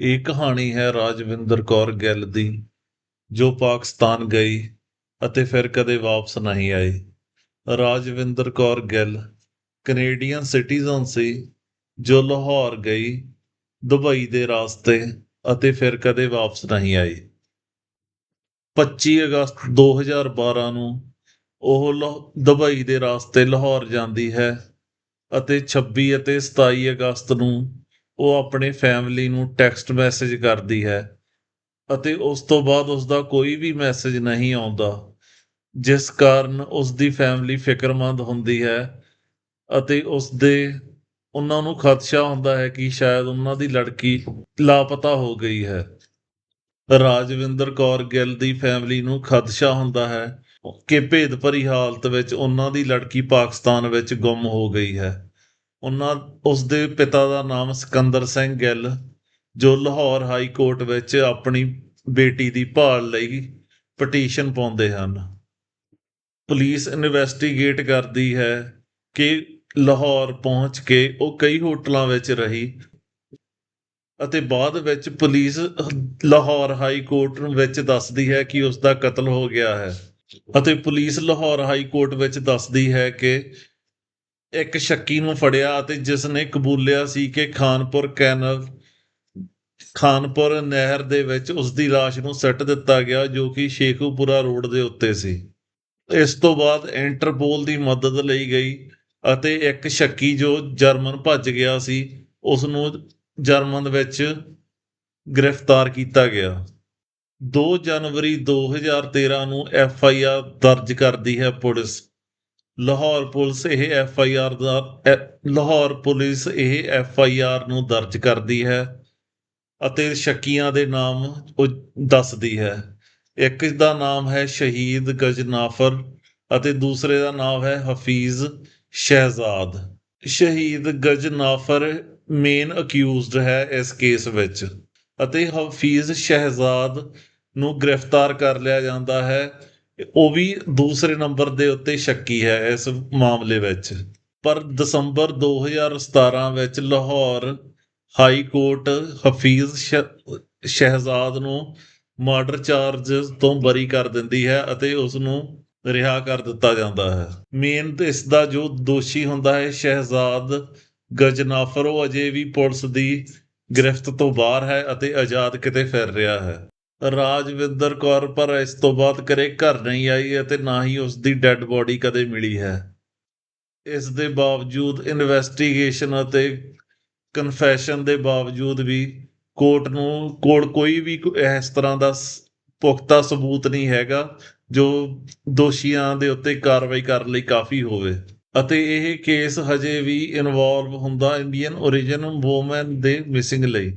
ਇਹ ਕਹਾਣੀ ਹੈ ਰਾਜਵਿੰਦਰ ਕੌਰ ਗਿੱਲ ਦੀ, ਜੋ ਪਾਕਿਸਤਾਨ ਗਈ ਅਤੇ ਫਿਰ ਕਦੇ ਵਾਪਸ ਨਹੀਂ ਆਈ। ਰਾਜਵਿੰਦਰ ਕੌਰ ਗਿੱਲ ਕੈਨੇਡੀਅਨ ਸਿਟੀਜ਼ਨ ਸੀ, ਜੋ ਲਾਹੌਰ ਗਈ, ਦੁਬਈ ਦੇ ਰਾਸਤੇ ਅਤੇ ਫਿਰ ਕਦੇ ਵਾਪਸ ਨਹੀਂ ਆਈ। 25 ਅਗਸਤ 2012 ਨੂੰ ਉਹ ਲਾਹ- ਦੁਬਈ ਦੇ ਰਾਸਤੇ ਲਾਹੌਰ ਜਾਂਦੀ ਹੈ ਅਤੇ 26 ਅਤੇ 27 ਅਗਸਤ ਨੂੰ ਉਹ ਆਪਣੇ ਫੈਮਿਲੀ ਨੂੰ ਟੈਕਸਟ ਮੈਸੇਜ ਕਰਦੀ ਹੈ ਅਤੇ ਉਸ ਤੋਂ ਬਾਅਦ ਉਸ ਦਾ ਕੋਈ ਵੀ ਮੈਸੇਜ ਨਹੀਂ ਆਉਂਦਾ, ਜਿਸ ਕਾਰਨ ਉਸ ਦੀ ਫੈਮਿਲੀ ਫਿਕਰਮੰਦ ਹੁੰਦੀ ਹੈ ਅਤੇ ਉਸ ਦੇ ਉਹਨਾਂ ਨੂੰ ਖਦਸ਼ਾ ਹੁੰਦਾ ਹੈ ਕਿ ਸ਼ਾਇਦ ਉਹਨਾਂ ਦੀ ਲੜਕੀ ਲਾਪਤਾ ਹੋ ਗਈ ਹੈ। ਰਾਜਵਿੰਦਰ ਕੌਰ ਗਿੱਲ ਦੀ ਫੈਮਿਲੀ ਨੂੰ ਖਦਸ਼ਾ ਹੁੰਦਾ ਹੈ ਕਿ ਭੇਦ ਭਰੀ ਹਾਲਤ ਵਿੱਚ ਉਹਨਾਂ ਦੀ ਲੜਕੀ ਪਾਕਿਸਤਾਨ ਵਿੱਚ ਗੁੰਮ ਹੋ ਗਈ ਹੈ। ਉਹਨਾਂ ਉਸ ਦੇ ਪਿਤਾ ਦਾ ਨਾਮ ਸਿਕੰਦਰ ਸਿੰਘ ਗਿੱਲ, ਜੋ ਲਾਹੌਰ ਹਾਈ ਕੋਰਟ ਵਿੱਚ ਆਪਣੀ ਬੇਟੀ ਦੀ ਭਾਲ ਲਈ ਪਟੀਸ਼ਨ ਪਾਉਂਦੇ ਹਨ। ਪੁਲਿਸ ਇਨਵੈਸਟੀਗੇਟ ਕਰਦੀ ਹੈ ਕਿ ਲਾਹੌਰ ਪਹੁੰਚ ਕੇ ਉਹ ਕਈ ਹੋਟਲਾਂ ਵਿੱਚ ਰਹੀ ਅਤੇ ਬਾਅਦ ਵਿੱਚ ਪੁਲਿਸ ਲਾਹੌਰ ਹਾਈ ਕੋਰਟ ਵਿੱਚ ਦੱਸਦੀ ਹੈ ਕਿ ਉਸ ਦਾ ਕਤਲ ਹੋ ਗਿਆ ਹੈ। ਅਤੇ ਪੁਲਿਸ ਲਾਹੌਰ ਹਾਈ ਕੋਰਟ ਵਿੱਚ ਦੱਸਦੀ ਹੈ ਕਿ ਇੱਕ ਸ਼ੱਕੀ ਨੂੰ ਫੜਿਆ ਅਤੇ ਜਿਸ ਨੇ ਕਬੂਲਿਆ ਸੀ ਕਿ ਖਾਨਪੁਰ ਕੈਨਲ, ਖਾਨਪੁਰ ਨਹਿਰ ਦੇ ਵਿੱਚ ਉਸ ਦੀ ਲਾਸ਼ ਨੂੰ ਸੱਟ ਦਿੱਤਾ ਗਿਆ, ਜੋ ਕਿ ਸ਼ੇਖੂਪੁਰਾ ਰੋਡ ਦੇ ਉੱਤੇ ਸੀ। ਇਸ ਤੋਂ ਬਾਅਦ ਇੰਟਰਪੋਲ ਦੀ ਮਦਦ ਲਈ ਗਈ ਅਤੇ ਇੱਕ ਸ਼ੱਕੀ ਜੋ ਜਰਮਨ ਭੱਜ ਗਿਆ ਸੀ ਉਸ ਨੂੰ ਜਰਮਨ ਵਿੱਚ ਗ੍ਰਿਫਤਾਰ ਕੀਤਾ ਗਿਆ। 2 ਜਨਵਰੀ 2013 ਨੂੰ ਐਫ ਆਈ ਆਰ ਦਰਜ ਕਰਦੀ ਹੈ ਪੁਲਿਸ। ਲਾਹੌਰ ਪੁਲਿਸ ਇਹ ਐਫ ਆਈ ਆਰ ਦਾ ਲਾਹੌਰ ਪੁਲਿਸ ਇਹ ਐਫ ਆਈ ਆਰ ਨੂੰ ਦਰਜ ਕਰਦੀ ਹੈ ਅਤੇ ਸ਼ੱਕੀਆਂ ਦੇ ਨਾਮ ਦੱਸਦੀ ਹੈ। ਇੱਕ ਦਾ ਨਾਮ ਹੈ ਸ਼ਹੀਦ ਗਜਨਾਫਰ ਅਤੇ ਦੂਸਰੇ ਦਾ ਨਾਮ ਹੈ ਹਫੀਜ਼ ਸ਼ਹਿਜ਼ਾਦ। ਸ਼ਹੀਦ ਗਜਨਾਫਰ ਮੇਨ ਅਕਿਊਜ਼ਡ ਹੈ ਇਸ ਕੇਸ ਵਿੱਚ ਅਤੇ ਹਫੀਜ਼ ਸ਼ਹਿਜ਼ਾਦ ਨੂੰ ਗ੍ਰਿਫਤਾਰ ਕਰ ਲਿਆ ਜਾਂਦਾ ਹੈ। ਉਹ ਵੀ ਦੂਸਰੇ ਨੰਬਰ ਦੇ ਉੱਤੇ ਸ਼ੱਕੀ ਹੈ ਇਸ ਮਾਮਲੇ ਵਿੱਚ। ਪਰ ਦਸੰਬਰ 2017 ਵਿੱਚ ਲਾਹੌਰ ਹਾਈ ਕੋਰਟ ਹਫੀਜ਼ ਸ਼ਹਿਜ਼ਾਦ ਨੂੰ ਮਰਡਰ ਚਾਰਜਸ ਤੋਂ ਬਰੀ ਕਰ ਦਿੰਦੀ ਹੈ ਅਤੇ ਉਸ ਨੂੰ ਰਿਹਾ ਕਰ ਦਿੱਤਾ ਜਾਂਦਾ ਹੈ। ਮੇਨ ਇਸ ਦਾ ਜੋ ਦੋਸ਼ੀ ਹੁੰਦਾ ਹੈ ਸ਼ਹਿਜ਼ਾਦ ਗਜਨਾਫਰ ਉਹ ਅਜੇ ਵੀ ਪੁਲਿਸ ਦੀ ਗ੍ਰਿਫਤ ਤੋਂ ਬਾਹਰ ਹੈ ਅਤੇ ਆਜ਼ਾਦ ਕਿਤੇ ਫਿਰ ਰਿਹਾ ਹੈ। ਰਾਜਵਿੰਦਰ ਕੌਰ, ਪਰ ਇਸ ਤੋਂ ਬਾਅਦ ਕਰੇ ਘਰ ਨਹੀਂ ਆਈ ਅਤੇ ਨਾ ਹੀ ਉਸ ਦੀ ਡੈੱਡ ਬੋਡੀ ਕਦੇ ਮਿਲੀ ਹੈ। ਇਸ ਦੇ ਬਾਵਜੂਦ ਇਨਵੈਸਟੀਗੇਸ਼ਨ ਅਤੇ ਕਨਫੈਸ਼ਨ ਦੇ ਬਾਵਜੂਦ ਵੀ ਕੋਰਟ ਨੂੰ, ਕੋਲ ਕੋਈ ਵੀ ਇਸ ਤਰ੍ਹਾਂ ਦਾ ਸ- ਪੁਖਤਾ ਸਬੂਤ ਨਹੀਂ ਹੈਗਾ, ਜੋ ਦੋਸ਼ੀਆਂ ਦੇ ਉੱਤੇ ਕਾਰਵਾਈ ਕਰਨ ਲਈ ਕਾਫੀ ਹੋਵੇ। ਅਤੇ ਇਹ ਕੇਸ ਹਜੇ ਵੀ ਇਨਵੋਲਵ ਹੁੰਦਾ ਇੰਡੀਅਨ origin ਵੂਮਨ ਦੇ ਮਿਸਿੰਗ ਲਈ।